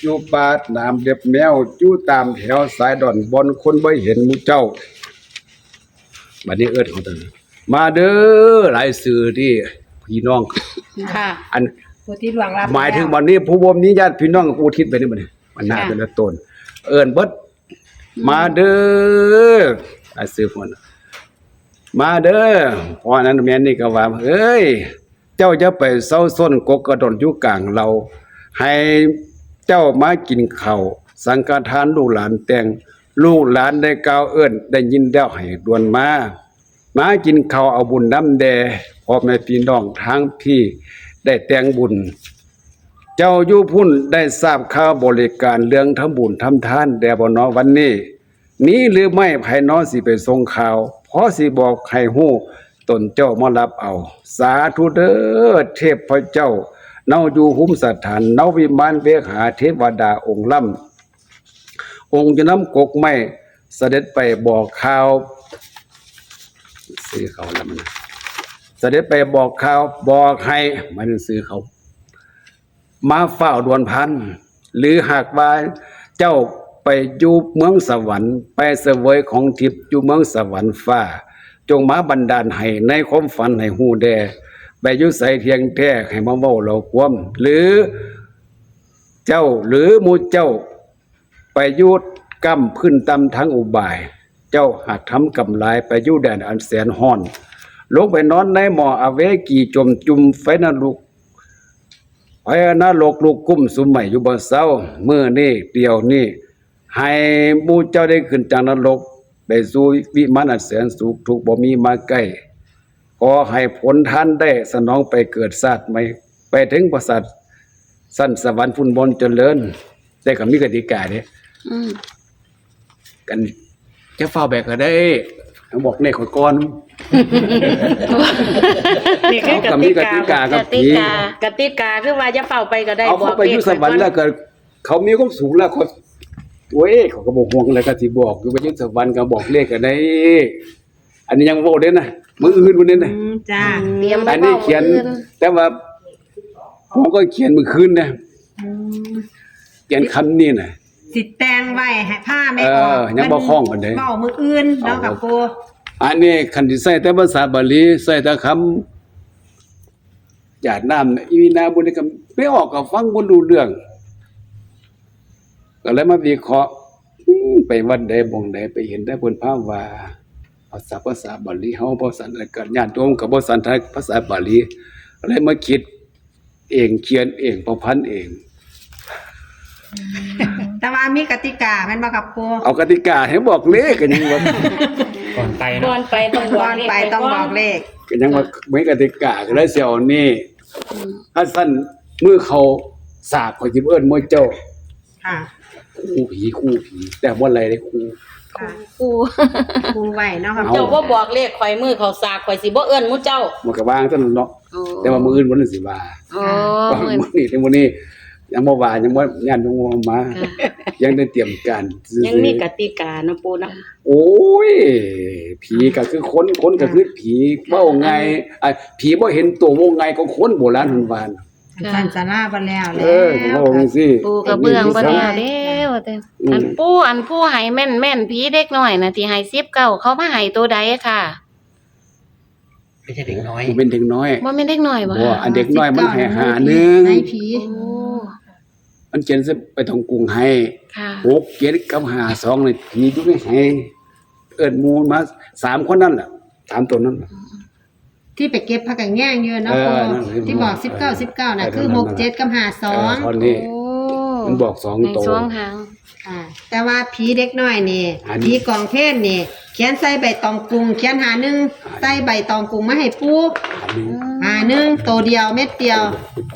อยู่ป่าน้ำเล็บแมวอยู่ตามแถวสายดอนบนคนบ่เห็นหมู่เจ้าบัดนี้เอิ้นเขาเด้อมาเด้อหลายสื่อที่พี่น้อง ค่ะอันผู้ที่ล่วงลับหมายถึงแล้ววันนี้ผู้บ่มีญาติพี่น้องอุทิศไปนี่บัดนี้มันน่าค่ะเป็นละตน เอิ้นเบิดมาเด้อหลายสื่อพุ่นมาเด้อเพราะนั้นแม่นนี่ก็ว่าเอ้ย เจ้าจะไปเศร้าส้นกกกระดอนอยู่กลางเราให้ เจ้ามากินข้าวสังฆทานลูกหลานแต่งลูกหลานได้กล่าวเอิ้นได้ยินแล้วให้ดวนมามากินข้าวเอาบุญน้ำแดพ่อแม่พี่น้องทางพี่ได้แต่งบุญ เจ้าอยู่พุ่นได้ทราบข่าวบริการเรื่องทำบุญทำทานแด่บ่นอวันนี้ นี้หรือไม่ไผน้อสิไปส่งข่าวเพราะสิบอกให้ฮู้ตนเจ้ามารับเอา สาธุเด้อเทพพระเจ้า เนาอยู่หุ้มสถานเนาวิมานเวหาเทวดาองค์ล่ำองค์จะน้ำกกไม้เสด็จไปบอกข่าวซื้อเขาแล้วมันเสด็จไปบอกข่าวบอกให้มันซื้อเขา มาเฝ้าดวนพัน หรือหากว่าเจ้าไปอยู่เมืองสวรรค์ ไปเสวยของทิพย์อยู่เมืองสวรรค์ฟ้า จงมาบันดาลให้ในความฝันให้หูแด ไปยู่ใส่เทียงแท้ให้มาเว้าเราความหรือเจ้าหรือมูเจ้าไปยุดกำพื้นตำทั้งอุบาย เจ้าหากทำกำลายไปยู่แดนอันแสนห้อนลงไปนอนในหมออเวกีจมจุมไฟนรกไพนรกลูกกุ้มสุมใหม่อยู่บนเสาเมื่อนี่เดียวนี่ให้มูเจ้าได้ขึ้นจากนรกไปสู่วิมานอันแสนสุขทุกบ่มีมาใกล้ ขอให้ผลท่านได้สนองไปเกิดศาสตร์ใหม่ไปถึงประสาทสั้นสวรรค์ฟุนบนเจริญแต่ก็มีกติกาเด้อืมกันจะเฝ้าแบกก็ได้บอกในขอยก่อนนี่คืเขาอกก็มีติกกาติกากับกติผีกากติกาคือว่าจะเฝ้าไปก็ได้เอาบเขาอกไปอยู่สวรรค์แล้วก็เขามีความสูงแล้วเขาโอ้ยเขาก็บอกห่วงอะไรก็สิบอกอยู่ไปอยู่สวรรค์ก็บอกเลขกันได้ อันนี้ยังบ่ได้นะมื้ออื่นบ่ได้นะอืมจ้าเตรียมอันนี้เขียนแต่ว่าผมก็เขียนเมื่อคืนนะอืมเขียนคำนี้น่ะสิแตงไว้ให้ผ้าไม่เออออกยังบ่คล่องปานใด เว้ามืออื่นเนาะกับปูอันนี้คันที่ใส่แต่ภาษาบาลีใส่แต่คำหยาดน้ำน่ะอีวินาบุญนี่ก็ไม่ออกก็ฟังบ่รู้เรื่อง ก็เลยมาวิเคราะห์อืมไปวัดใดบ่งใดไปเห็นได้เพิ่นพาว่า ภาษาภาษาบาลีเฮาบ่สันกันญาติโยมก็บ่สันทายภาษาบาลีก็เลยมาคิด เองเขียนเองประพันธ์เอง แต่ว่ามีกติกาแม่นบ่กับปูเอากติกาให้บอกเลขกันยังว่า ก่อนไปก่อเนาะนไปต้องบก่ออกนไปต้องบอกเลข ก็ยังว่าไม่กติกาก็เลยเสียวนี่อืมถ้าสั้นมือเขาสากข่อยสิเอิ้นมื้อเจ้าค่ะ คู่ผีคู่ผี แต่บ่อะไรได้คู่ ค่ะกูปูไว้เนาะครับเอาเจ้าบ่บอกเลขข่อยมือเขาสากข่อยสิบ่เอิ้นหมู่เจ้า มันก็วางซั่นเนาะโอ้แต่ว่ามื้ออื่นบ่ได้สิว่าโอ้ว่ามื้อมื้อนี้ถึงมื้อนี้ยังบ่ว่ายังบ่ญาติโยมมา ค่ะยังได้เตรียมการซื้อยังมีกติกาเนาะปูเนาะโอ้ย ผีก็คือคนคนก็คือผีเว้าไงอะผีบ่เห็นตัววงไงก็คนโบราณเพิ่นว่าน่ะ สันสาราบ่แล้วเอแล้อวก็ว่าจังซี่ปูกระเบื้องบ่แล้วเด้ว่าแต่อืมอันปูอันผู้ให้แม่นแม่นผีเด็กน้อยน่ะที่ให้10เก้าเขามาให้ตัวใดค่ะไม่ใช่เด็กน้อย มันเป็นเด็กน้อยบ่แม่นเด็กน้อยบ่บ่ค่ะอันเด็กน้อยมันให้หาหนึงให้ผีโอ้มันเขียนซะไปทางกรุงให้ค่ะหกเจ็ดกับหาสองนี่ผีอยู่ในให้เอิ้นหมู่มาสามคนนั่นแหละสามตัวนั้นน่ะ ที่ไปเก็บผักกังแย่งอยู่เนาะเอปูอนั่นคือที่บอกเออ19 19น่ะเออคือนั่น6 7กับ5เออตอน2นี้ โอ้มันบอกสองในตัวสองหางอ่าแต่ว่าผีเด็กน้อยนี่อันนี้ผีกองเพศนี่เขียนใส่ใบตองกรุงเขียนหาหนึ่งใส่ใบตองกรุงมาให้ปูอันนี้หาหนึ่งตัวเดียวเม็ดเดียว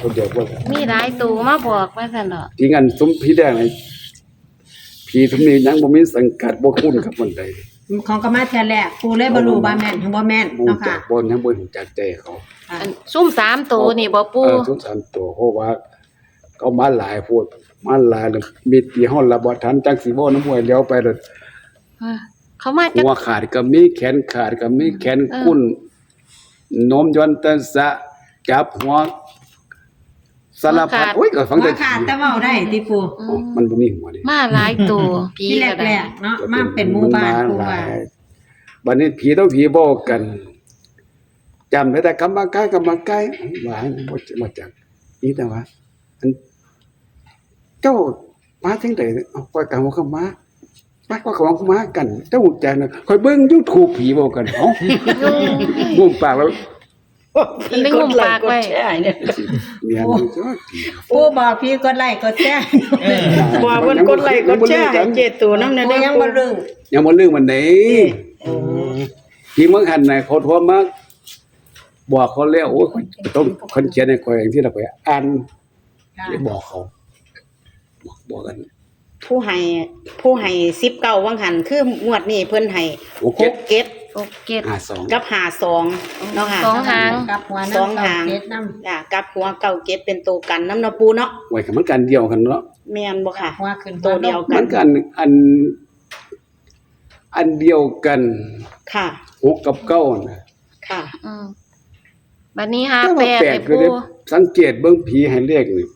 คนเดียวบ่มีหลายตัวมาบอกว่าซั่นดอกที่งั้นสมผีแดงไอ้ผีทุมนี้ยังบ่มีสังกัดบ่คุ้นกับคนใด ของกรมาเทียแรกปูเลยบ่รู้ว่าแม่นหรือบ่แม่นบ่เนาะจัค่ะกบ่ยังบ่รู้จักใจเขาค่ะอันซุ่มสามตัวนี่บ่ปูเออทุกสามตัวเพราะว่าเขามาหลายโพดมาหลายแล้วมีตีห้องละบ่ทันจักสิบ่น้ำห้วยเลี้ยวไปแล้วเขามาจากหัวขาดก็มีแขนขาดก็มีแขนกุ้นโนมยอนตะสะจับหัว สารพัดขาดโอ้ยก็ฟังแต่ว่าขาดแต่เว้าได้ติปูอือ๋อมมันบ่มีหัวนี่มาหลายตัวผีที่ก็แรได้กๆเนาะมาเป็นหมู่บ้านปูหลว่า ยบัดนี้ผีต้องผีบอกกันจำได้แต่กำมาใกล้กำมาใกล้หวานบ่บ่จักนี่แต่ว่าอันเจ้ามาจังไดเอาปล่อยกลางว่าเข้ามาปล่อยกลางว่าเข้ามากัน เจ้าหูจักนะคอยเบิ่ง YouTube ผีบอกกันเอ้ามุมปากแล้ว พี่กดไหลกดแช่เนี่ยมียมันจ้ะผู้บอกพี่กดไลค์กดแชร์บอกเพิ่นกดไลค์กดแชร์ให้เจตูน้ำแน่เด้อยังบ่ลืมยังบ่ลืมมันได้พี่เมืองหันน่ะเขาโทวมมากบอกเขาแล้วโอ้ยต้องคนเขียนในคข่อยอย่างที่เราไปอ่านบอกเขาบอกบอกกันผู้ให้ผู้ให้ฟเก้างหันคืองวดนี้เพิ่นให้6 7 กเจ็ดห้าสองกับหาสองเนาะค่ะ สองหางกับหัวสองหางเจ้ะกับหัวเก่าเก็บเป็นตัวกันน้ำเนาปูเนาะไว้กับมันกันเดียวกันเนาะแม่นบ่ค่ะ หัวขึ้นตัวเดียว กันมันกันอัน อันเดียวกันค่ะ หกกับเก้าน่ะค่ะ อืมบัดนี้ห้าแปดเลยอปูได้สังเกตเบิ้งผีให้เรียกหนึ่ง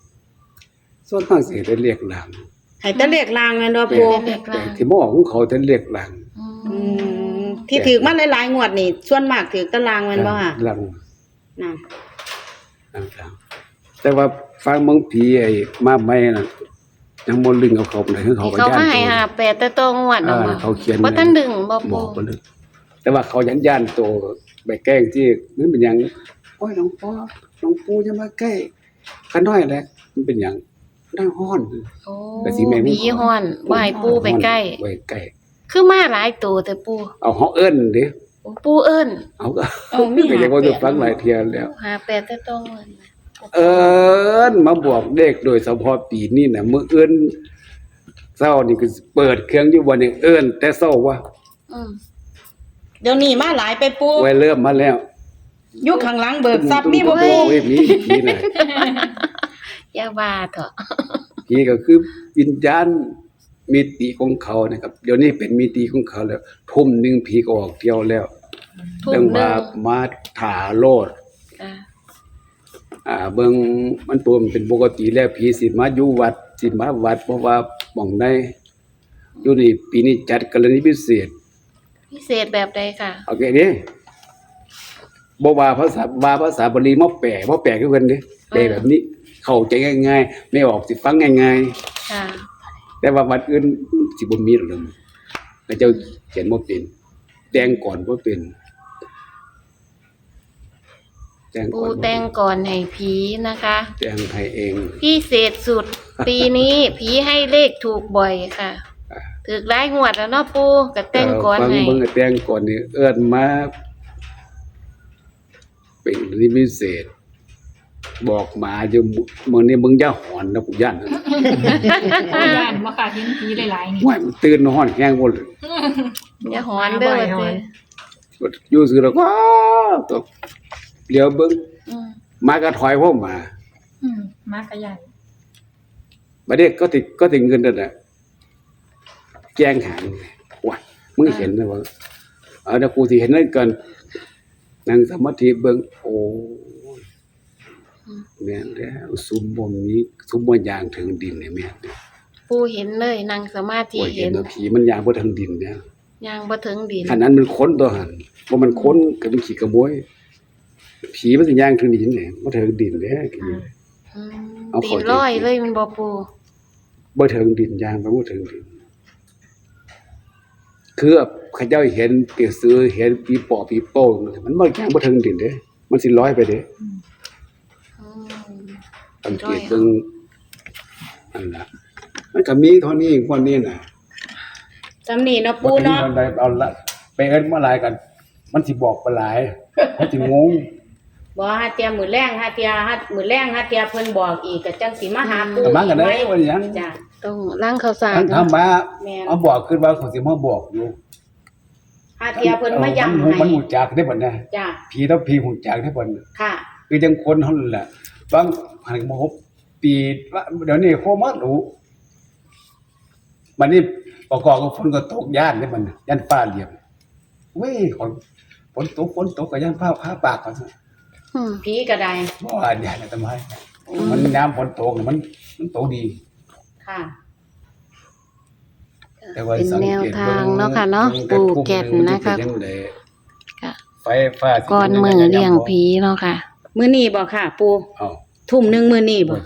ส่วนข้างเสียได้เรียกลางให้แต่เรียกลางแม่นบ่ปู แต่ที่มออกของเขาแต่เรียกลางอืม ที่ถือมาหลายๆงวดนี่ส่วนมากถือแตารางแม่นบ่ค่ะหลังนั่นหลังหลังแต่ว่าฟังเมืองผีไอ้มาใหม่น่ะยังบ่ลึงเอาเขาไปคือเขาที่ก็เขาย่านมาให้ตัว หาแปดแต่ตัวงวดอ่าเนาะเขาเขียน บ่ทันดึงบ่บปูอกไปเลยแต่ว่าเขายันย่านโตไปแกล้งที่มันเป็นหยังโอ้ยหลวงพ่อหลวงปู่จะมาใกล้ขันน้อยแหละมันเป็นหยังนั่งห้อน โอ้แต่สิแม่น ผีฮ้อนบ่ให้ปูไปใกล้ ไปใกล้ คือมาหลายตัวแต่ปูเอาเฮาเอิ้นดิปูเอิ้นเอาก็เอามีก็ยังว่าจะฟังหลายเที่ยแล้วหาแปดแต่ตัวงวดนะเอิ้นมาบอกเด็กโดยเฉพาะปีนี้น่ะมื้อเอิ้นเช้านี่คือเปิดเครื่องอยู่บ่นี่เอิ้นแต่เช้าว่าอืมเดี๋ยวนี้มาหลายไปปูไว้เริ่มมาแล้วอยู่ข้างหลังเบิกทรัพย์มีบ่โอ้ปูยมีมีน่ะอย่าว่าเถอะผีก็คือวิญญาณ มิติของเขานะครับ เดี๋ยวนี้เป็นมิติของเขาแล้ว ทุ่มหนึงผีก็ออกเที่ยวแล้วทุ่เรื่มองหนึว่างมาถาโลด อ่าอ่าเบิ่งมันตัวมันเป็นปกติแล้วผีสิมาอยู่วัดสิมาวัดเพราะว่าหม่องใดอยู่นี่ปีนี้จัดกรณีพิเศษพิเศษแบบใดค่ะโอเคเด้บ่ว่าภาษาว่าภาษาบาลีมาแปลบ่แปลคือเพิ่นเด้แปลแบบนี้ เข้าใจง่ายๆ ไม่ออกสิฟังง่ายๆค่ะ แต่ว่าวัดอื่นสิบ่มีหรอกเด้อพระเจ้าเขียนบ่เป็นแต่งก่อนบ่เป็นแต่งปูก่อนบ่แต่เป็นงก่อนให้ผีนะคะ แต่งให้เอง พิเศษสุด ปีนี้ผีให้เลขถูกบ่อยค่ะอ่าถึกหลายงวดแล้วเนาะปูก็แต่งก่อนเฟังให้เบิ่งก็แต่งก่อนนี่เอิ้นมาเป็นนิมิตเศษ บอกหมาอยู่มื้อนี้มึงอย่าหอนนะกูย่านนะย่านว่าค่ะเห็นผีหลายๆนี่ว่ามันตื่นหอนแฮงบ่เลยอย่าหอนเด้อว่าติอยู่ซื่อแล้วก็ตกเดี๋ยวเบิ่งอืมมาก็ถอยพวกมาอืมมากระยันบัดนี้ก็ติก็ติเงินนั่นน่ะแจ้งหางว่ามึงเห็นนะว่าเอาเดี๋ยวกูสิเห็นนั่นก่อนนั่งสมาธิเบิ่งโอ้ย แม่นแล้วซุมบ่มีซุมบ่ย่างถึงดินเนี่ยแม่นแล้วปูเห็นเลยนั่งสมาธิโอ้ยเห็เห็นนว่าผีมันย่างบ่ถึงดินเนี่ยย่างบ่ถึงดินขนาดมันค้นตัวหันบ่มันค้นก็เป็นขี้กระบวย ผีมันสิย่างถึงดินเนี่ยบ่ถึงดินเด้อืมเอาตีเข้านใจร้อยเลยมันบ่ปูบ่ถึงดินย่างไปบ่ถึงดินคือเขาเจ้าเห็นเปียซื้อเห็นปีปอปีโป้งมันบ่ย่างบ่ถึงดินเด้ มันสิลอยไปเด้ อืม สังเกตเบิ่งอันน่ะมันก็มีเท่านี้คนนี้น่ะจำนี่เนาะบ่ปูถึงเนาะคนใดเอาละไปเอิ้นมาหลายกัน มันสิบอกไปหลายมันสิงงบ่ฮาเตียมือแรงฮาเตียฮามือแรงฮาเตียเพิ่นบอกอีกก็จังสิมาหาปูก็มากันได้อีกว่าหยังจ้ะ ต้องล้างข้าวสารทั้งเนาะทำมาแม่น เอาบอกขึ้นว่าเขาสิมาบอกอยู่ฮาเตียเพิ่นมาย้ำมันให้มันหูจักได้บ่เนี่ยจ้ะผีต้องผีหูจักได้บ่เนี่ยค่ะ คือจังคนเฮานั่นแหละ บางหันมหปีเดี๋ยวนี้โคมัดหรูมันนี่ประกอบกับฝนก็ตกย่านนี่มันย่านป้าเหลี่ยมเว้ยคนฝนตกฝนตกกับย่านผ้าผ้าปากเขนผีกระไดบ่ว่าย่านอะไทำไมมันน้ำฝนตกมัน มันตกดี ค่ะเป็นแนวทางเนาะค่ะเนาะตูเแก่นนะค่ไะไฟฟ้าก่อนมือเลี้ยงผีเนาะค่ะ มื้อนี้บ่ค่ะ ปูทุ่มหนึ่งมื้อนี้บอก